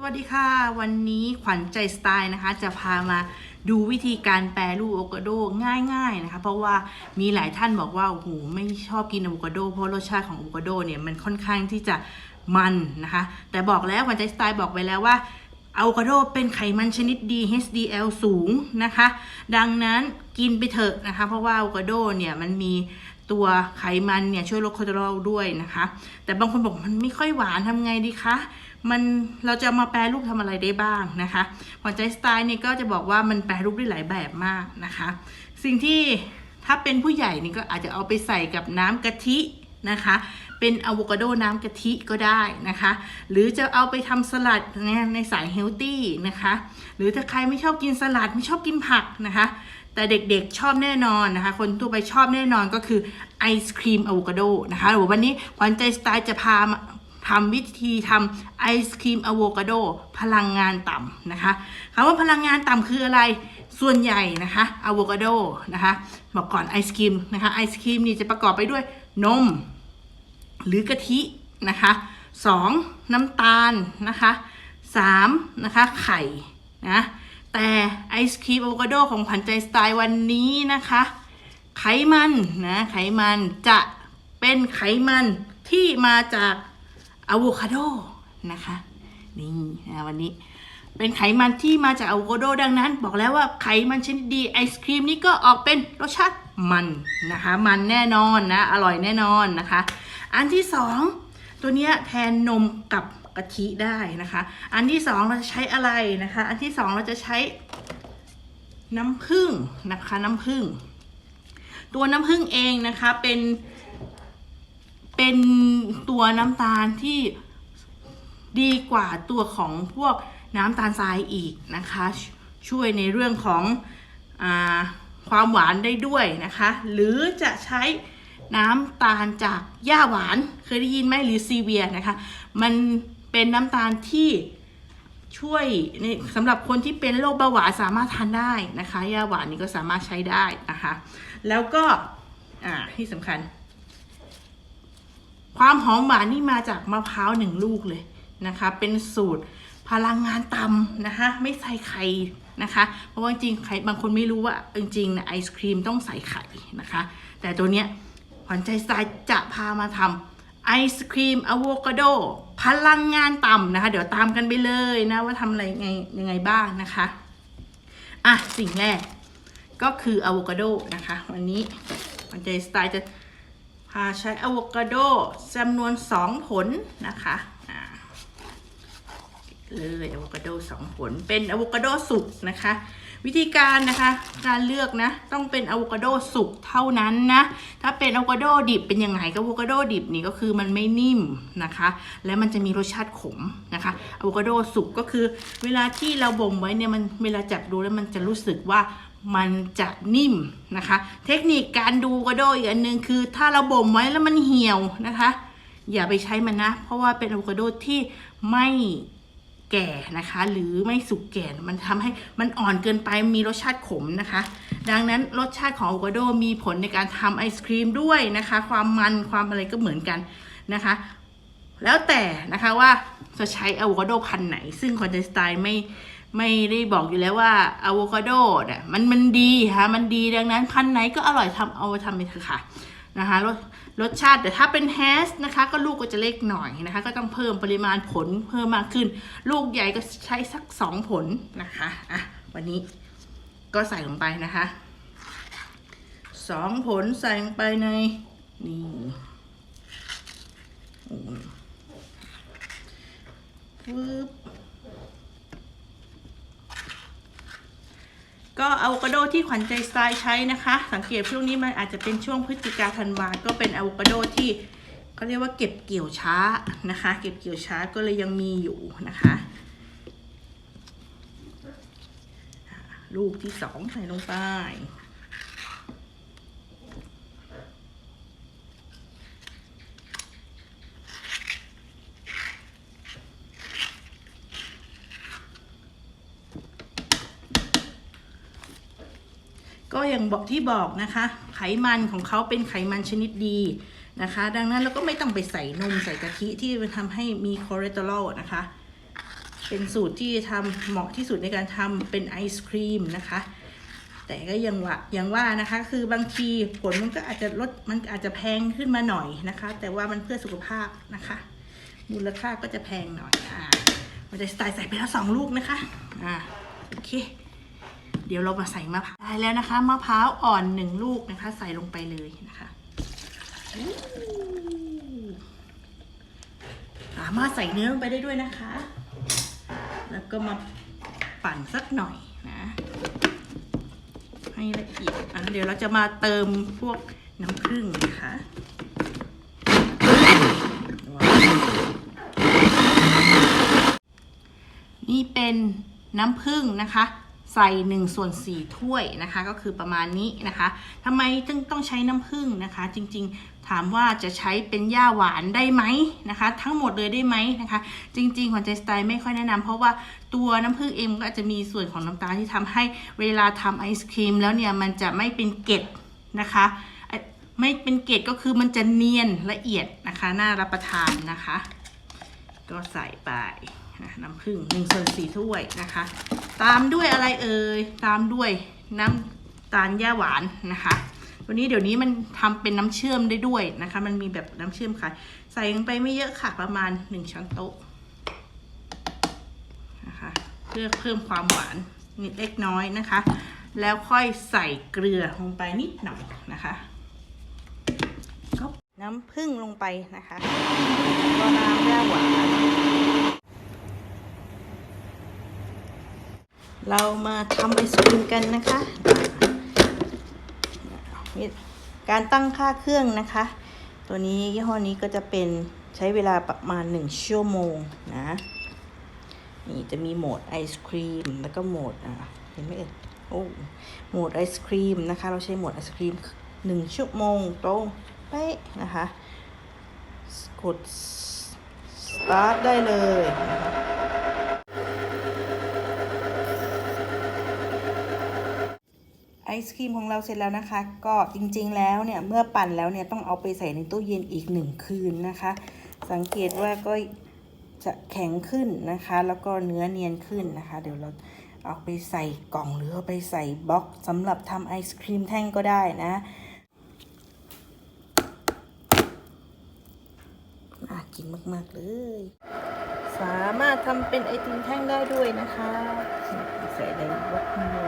สวัสดีค่ะ วันนี้ขวัญใจสไตล์นะคะ จะพามาดูวิธีการแปรรูปอะโวคาโดง่าย ๆนะคะ เพราะว่ามีหลายท่านบอกว่าโอ้โหไม่ชอบกินอะโวคาโด เพราะรสชาติของอะโวคาโดเนี่ยมันค่อนข้างที่จะมันนะคะ แต่บอกแล้วขวัญใจสไตล์บอกไปแล้วว่าอะโวคาโดเป็นไขมันชนิดดี HDL สูงนะคะ ดังนั้นกินไปเถอะนะคะ เพราะว่าอะโวคาโดเนี่ยมันมี ตัวไขมันเนี่ยช่วยลดคอเลสเตอรอลด้วยนะคะ แต่บางคนบอกมันไม่ค่อยหวานทำไงดีคะมันเราจะมาแปรรูปทำอะไรได้บ้างนะคะหัวใจสไตล์นี่ก็จะบอกว่ามันแปรรูปได้หลายแบบมากนะคะ สิ่งที่ถ้าเป็นผู้ใหญ่นี่ก็อาจจะเอาไปใส่กับน้ำกะทินะคะ เป็นอะโวคาโดน้ำกะทิก็ได้นะคะ หรือจะเอาไปทำสลัดเนี่ยในสายเฮลตี้นะคะ หรือถ้าใครไม่ชอบกินสลัดไม่ชอบกินผักนะคะ แต่เด็กๆชอบแน่นอนนะคะ คนทั่วไปชอบแน่นอนก็คือ ไอศครีมอะโวคาโดนะคะหรือวันนี้ขวัญใจสไตล์จะพามาทำวิธีทำไอศครีมอะโวคาโดพลังงานต่ำนะคะคำว่าพลังงานต่ำคืออะไรส่วนใหญ่นะคะอะโวคาโดนะคะบอกก่อนไอศครีมนะคะไอศครีมนี่จะประกอบไปด้วยนม หรือกะทินะคะ 2. น้ำตาลนะคะ 3. นะคะไข่นะแต่ไอศครีมอะโวคาโดของผันใจสไตล์วันนี้นะคะ ไขมันนะไขมันจะเป็นไขมันที่มาจากอะโวคาโดนะคะนี่นะวันนี้เป็นไขมันที่มาจากอะโวคาโดดังนั้น บอกแล้วว่าไขมันชนิดดีไอศครีมนี้ก็ออกเป็นรสชาติมันนะคะมันแน่นอนนะอร่อยแน่นอนนะคะ อันที่สองตัวเนี้ยแทนนมกับกะทิได้นะคะ อันที่สองเราจะใช้อะไรนะคะ อันที่สองเราจะใช้น้ำผึ้งนะคะน้ำผึ้ง ตัวน้ำผึ้งเองนะคะเป็นเป็นตัวน้ำตาลที่ดีกว่าตัวของพวกน้ำตาลทรายอีกนะคะ ช่วยในเรื่องของอความหวานได้ด้วยนะคะ หรือจะใช้น้ำตาลจากหญ้าหวานเคยได้ยินไหมหรือซีเวียนะคะ มันเป็นน้ำตาลที่ ช่วยในสำหรับคนที่เป็นโรคเบาหวานสามารถทานได้นะคะหญ้าหวานนี่ก็สามารถใช้ได้นะคะ แล้วก็อ่าที่สำคัญ ความหอมหวานนี่มาจากมะพร้าวหนึ่งลูกเลยนะคะ เป็นสูตรพลังงานต่ำนะคะ ไม่ใส่ไข่นะคะ เพราะว่าจริงๆไข่บางคนไม่รู้ว่าจริงๆนะไอศครีมต้องใส่ไข่นะคะ แต่ตัวเนี้ยขวัญใจสไตล์จะพามาทำ ไอศครีมอะโวคาโดพลังงานต่ำนะคะ เดี๋ยวตามกันไปเลยนะว่าทำอะไรไงยังไงบ้างนะคะ อะ สิ่งแรกก็คืออะโวคาโดนะคะ วันนี้วันใจสไตล์จะพาใช้อะโวคาโดจำนวน 2 ผลนะคะ เลยอะโวคาโด2ผลเป็นอะโวคาโดสุกนะคะ วิธีการนะคะการเลือกนะต้องเป็นอะโวคาโดสุกเท่านั้นนะถ้าเป็นอะโวคาโดดิบเป็นยังไงก็อะโวคาโดดิบนี่ก็คือมันไม่นิ่มนะคะ และมันจะมีรสชาติขมนะคะอะโวคาโดสุกก็คือ เวลาที่เราบ่มไว้เนี่ยมันเวลาจับดูแล้วมันจะรู้สึกว่ามันจะนิ่มนะคะ เทคนิคการดูอะโวคาโดอีกอันหนึ่งคือ ถ้าเราบ่มไว้แล้วมันเหี่ยวนะคะ อย่าไปใช้มันนะ เพราะว่าเป็นอะโวคาโดที่ไม่ แก่นะคะ หรือไม่สุกแก่มันทำให้มันอ่อนเกินไปมีรสชาติขมนะคะ ดังนั้นรสชาติของอะโวคาโดมีผลในการทำไอศครีมด้วยนะคะ ความมันความอะไรก็เหมือนกันนะคะ แล้วแต่นะคะว่าจะใช้อะโวคาโดพันธุ์ไหน ซึ่งคอนเทนสไตล์ไม่ไม่ได้บอกอยู่แล้วว่าอะโวคาโดเนี่ยมันมันดีค่ะมันดีดังนั้นพันธุ์ไหนก็อร่อยทำเอาทำไปเถอะค่ะ นะคะรสรสชาติแต่ถ้าเป็นแฮชนะคะก็ลูกก็จะเล็กหน่อยนะคะ ก็ต้องเพิ่มปริมาณผลเพิ่มมากขึ้น ลูกใหญ่ก็ใช้สักสองผลนะคะอะวันนี้ก็ใส่ลงไปนะคะสองผลใส่ลงไปในนี่ปึ๊บ ก็อะโวคาโดที่ขวัญใจสไตล์ใช้นะคะ สังเกตช่วงนี้มันอาจจะเป็นช่วงพฤศจิกาธันวาก็เป็นอะโวคาโดที่เขาเรียกว่าเก็บเกี่ยวช้านะคะ เก็บเกี่ยวช้าก็เลยยังมีอยู่นะคะลูกที่สองใส่ลงไป ก็อย่างบอกที่บอกนะคะ ไขมันของเขาเป็นไขมันชนิดดีนะคะ ดังนั้นเราก็ไม่ต้องไปใส่นมใส่กะทิที่มันทำให้มีคอเลสเตอรอลนะคะ เป็นสูตรที่ทำเหมาะที่สุดในการทำเป็นไอศครีมนะคะ แต่ก็ยังว่ายังว่านะคะ คือบางทีผลมันก็อาจจะลดมันอาจจะแพงขึ้นมาหน่อยนะคะ แต่ว่ามันเพื่อสุขภาพนะคะ มูลค่าก็จะแพงหน่อยอ่ามันจะสไตล์ใส่ไปแล้วสองลูกนะคะอ่าโอเค เดี๋ยวเรามาใส่มะพร้าวได้แล้วนะคะมะพร้าวอ่อนหนึ่งลูกนะคะ ใส่ลงไปเลยนะคะสามารถใส่เนื้อลงไปได้ด้วยนะคะ แล้วก็มาปั่นสักหน่อยนะ ให้ละเอียดอะเดี๋ยวเราจะมาเติมพวกน้ำผึ้งนะคะนี่เป็นน้ำผึ้งนะคะ ใส่1ส่วน4ถ้วยนะคะก็คือประมาณนี้นะคะทำไมจึงต้องใช้น้ำผึ้งนะคะ จริงๆถามว่าจะใช้เป็นย่าหวานได้ไหมนะคะ ทั้งหมดเลยได้ไหมนะคะ จริงๆของเจสไตล์ไม่ค่อยแนะนำเพราะว่าตัวน้ำผึ้งเองก็อาจจะมีส่วนของน้ำตาลที่ทำให้เวลาทำไอศครีมแล้วเนี่ยมันจะไม่เป็นเกล็ดนะคะไม่เป็นเกล็ดก็คือมันจะเนียนละเอียดนะคะน่ารับประทานนะคะ ก็ใส่ไปนะน้ำผึ้งหนึ่งส่วนสี่ถ้วยนะคะ ตามด้วยอะไรเอ่ยตามด้วยน้ำตาลย่าหวานนะคะวันนี้เดี๋ยวนี้มันทำเป็นน้ำเชื่อมได้ด้วยนะคะ มันมีแบบน้ำเชื่อมค่ะ ใส่ลงไปไม่เยอะค่ะประมาณหนึ่งช้อนโต๊ะนะคะเพื่อเพิ่มความหวานนิดเล็กน้อยนะคะ แล้วค่อยใส่เกลือลงไปนิดหน่อยนะคะก็น้ำผึ้งลงไปนะคะก็น้ำย่หวาน เรามาทำไอศครีมกันนะคะ การตั้งค่าเครื่องนะคะ ตัวนี้ยี่ห้อนี้ก็จะเป็นใช้เวลาประมาณ 1 ชั่วโมงนะ นี่จะมีโหมดไอศครีมแล้วก็โหมดอะเห็นไหมเอ่ยโอ้โหมดไอศครีมนะคะ เราใช้โหมดไอศครีม 1 ชั่วโมงตรงเป๊ะนะคะ กด start ได้เลยนะคะ ไอศครีมของเราเสร็จแล้วนะคะ ก็จริงๆแล้วเนี่ยเมื่อปั่นแล้วเนี่ยต้องเอาไปใส่ในตู้เย็นอีกหนึ่งคืนนะคะ สังเกตว่าก็จะแข็งขึ้นนะคะ แล้วก็เนื้อเนียนขึ้นนะคะ เดี๋ยวเราเอาไปใส่กล่องหรือเอาไปใส่บล็อกสำหรับทำไอศครีมแท่งก็ได้นะน่ากินมาก ๆ เลย สามารถทำเป็นไอติมแท่งได้ด้วยนะคะ ใส่ในบล็อกนี้เลย